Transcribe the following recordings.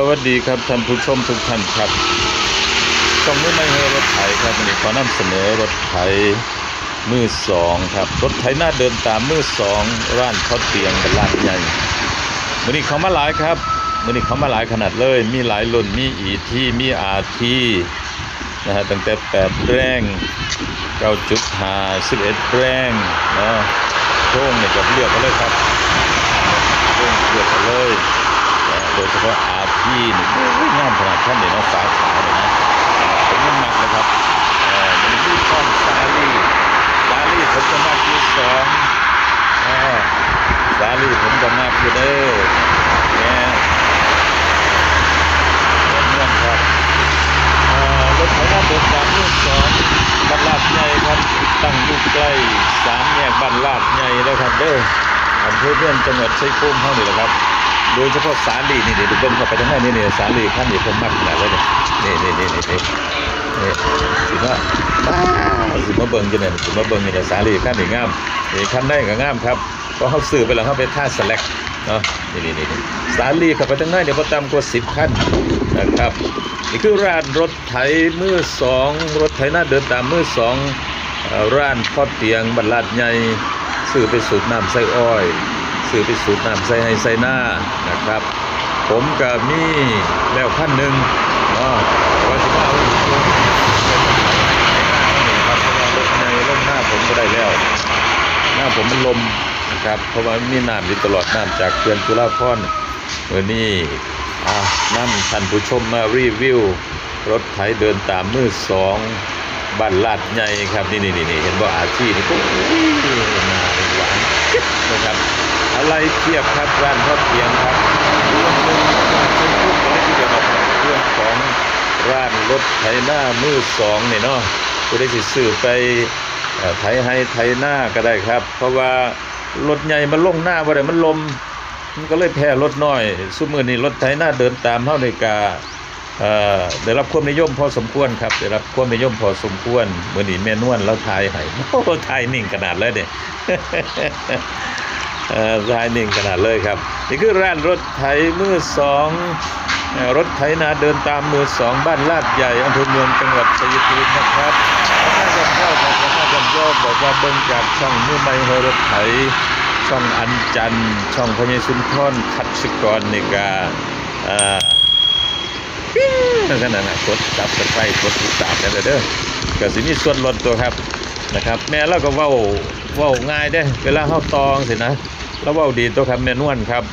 สวัสดีครับท่านผู้ชมทุกท่านครับช่องนี้ไม่เฮรถไถครับวันนี้ขอนำเสนอรถไถมือสองครับรถไถหน้าเดินตามมือสองร้านเขาเตียงกันลาดใหญ่วันนี้เขามาหลายครับวันนี้เขามาหลายขนาดเลย มีหลายรุ่นมีอีที่มีอาที่นะฮะตั้งแต่แปดแรงเก้าจุดหาสิบเอ็ดแรงเนาะโค้งเนี่ยก็เลือกกันเลยครับโค้งเลือกกันเลยโดยเฉพาะอา ที่นี่โอ้ยงามขนาดท่านเนี่ยเนาะฟ้าขาวเลยนะผมยังมักเลยครับเออมันมีข้อนสาลี่สาลี่ผมก็มักอยู่สองเออสาลี่ผมก็มักอยู่เด้อเนี่ยเรื่องครับรถไถนาเดินตามมือสองบ้านลาดใหญ่ครับตั้งอยู่ใกล้สามแยกบ้านลาดใหญ่แล้วครับเด้ออำเภอเมืองจังหวัดชัยภูมิเท่านี้แหละครับ โดยเฉพาะสาลีนี่เดี๋ยวเบิ่งเข้าไปทางไหนนี่นี่สาลีขั้นนี้ผมมักขนาดเลยนี่นี่นี่นี่นี่นี่สิมาป้าสิมาเบิ่งจังได๋สิมาเบิ่งนี่เนี่ยสาลีขั้นนี่งามนี่ขั้นได้ก็งามครับเพราะเขาซื้อไปแล้วเขาไปท่าสแลกเนาะนี่นี่นี่สาลีเข้าไปทางไหนเดี๋ยวบ่ต่ำกว่า10ขั้นนะครับนี่คือร้านรถไถมือสองรถไถหน้าเดินตามมือสองร้านพ่อเตียงบรรลัดใหญ่ซื้อไปสูบน้ำใส่อ้อย ซื้อไปสูบน้ำใส่ให้ใส่หน้านะครับ ผมก็มีแล้วขั้นหนึ่งเนาะว่าสิมาเอาครับเพราะว่ารถในร่มหน้าผมก็ได้แล้ว หน้าผมมันลมนะครับเพราะว่ามีน้ำอยู่ตลอดน้ำจากเขื่อนจุฬาภรเมื่อนี้อ่นั่ท่านผู้ชมมารีวิว รถไถเดินตามมือสองบ้านลาดใหญ่ครับ นี่นี่นี่เห็นว่าอาชีพนี่ก็หวานจิ๊บนะครับ อะไรเทียบครับร้านพ่อเพียงครับเรื่องหนึ่งเป็นพูดกันเลยทีเดียวนะครับเรื่องของร้านรถไถหน้ามือสองเนี่ยเนาะผู้ได้สิซื้อไปไถให้ไถหน้าก็ได้ครับ เพราะว่ารถใหญ่มันลงหน้าบ่ได้มันลม มันก็เลยแพ้รถน้อยซุมือนี้รถไถหน้าเดินตามเฮาในกาเอ่อได้รับความนิยมพอสมควรครับได้รับความนิยมพอสมควรมื้อนี้แม่นวลแล้วทายให้โอ้ทายนิ่งขนาดเลยเด้อ รายหนึ่งขนาดเลยครับ นี่คือร้านรถไถมือสองรถไถนาเดินตามมือสองบ้านลาดใหญ่อำเภอเมืองจังหวัดชัยภูมินะครับถ้าจำย่อครับถ้าจำย่อบอกว่าเบิ่งจากช่องมือไม่เฮรถไถช่องอันจันช่องพญสุนทรคัดชกรนิกาอ่าปิ้งขนาดนั้นกดจับสไครกดติดตามกันเลยเด้อก็สิมีส่วนลดตัวครับนะครับ แม่เราก็ว้า ว่าง่ายได้เวลาเฮาตองสินะแล้วว่าดีตัวครับแม่นวลครับ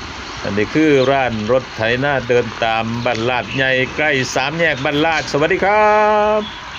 อันนี้คือร้านรถไถหน้าเดินตามบันลาดใหญ่ใกล้สามแยกบันลาดสวัสดีครับ